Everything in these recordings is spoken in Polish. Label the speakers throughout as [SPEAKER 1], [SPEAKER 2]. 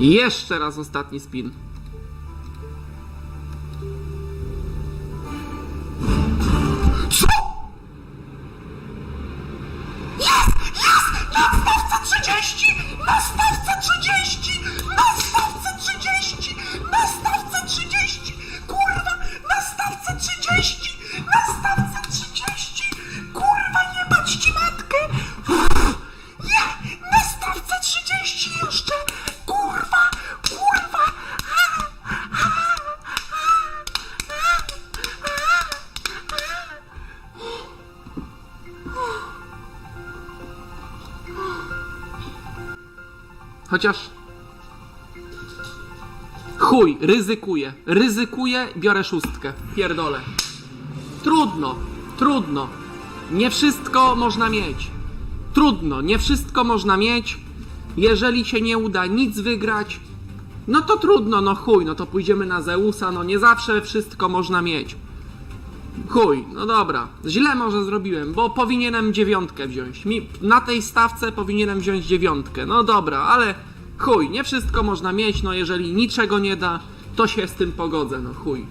[SPEAKER 1] Jeszcze raz ostatni spin. Chociaż. Chuj, ryzykuję. Ryzykuję, biorę szóstkę. Pierdolę. Trudno, trudno. Nie wszystko można mieć. Trudno, nie wszystko można mieć. Jeżeli się nie uda nic wygrać, no to trudno, no chuj, no to pójdziemy na Zeusa, no nie zawsze wszystko można mieć. Chuj, no dobra. Źle może zrobiłem, bo powinienem dziewiątkę wziąć. Mi, na tej stawce powinienem wziąć dziewiątkę. No dobra, ale chuj, nie wszystko można mieć, no jeżeli niczego nie da, to się z tym pogodzę, no chuj.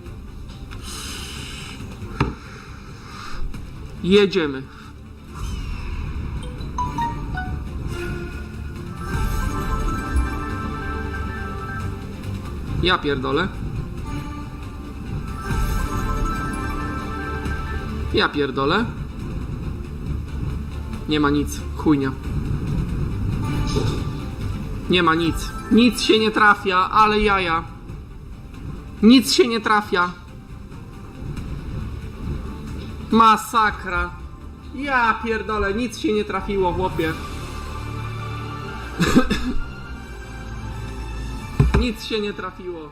[SPEAKER 1] Jedziemy. Ja pierdolę. Ja pierdolę. Nie ma nic. Chujnia. Nie ma nic. Nic się nie trafia, ale jaja. Nic się nie trafia. Masakra. Ja pierdolę, nic się nie trafiło, chłopie. nic się nie trafiło.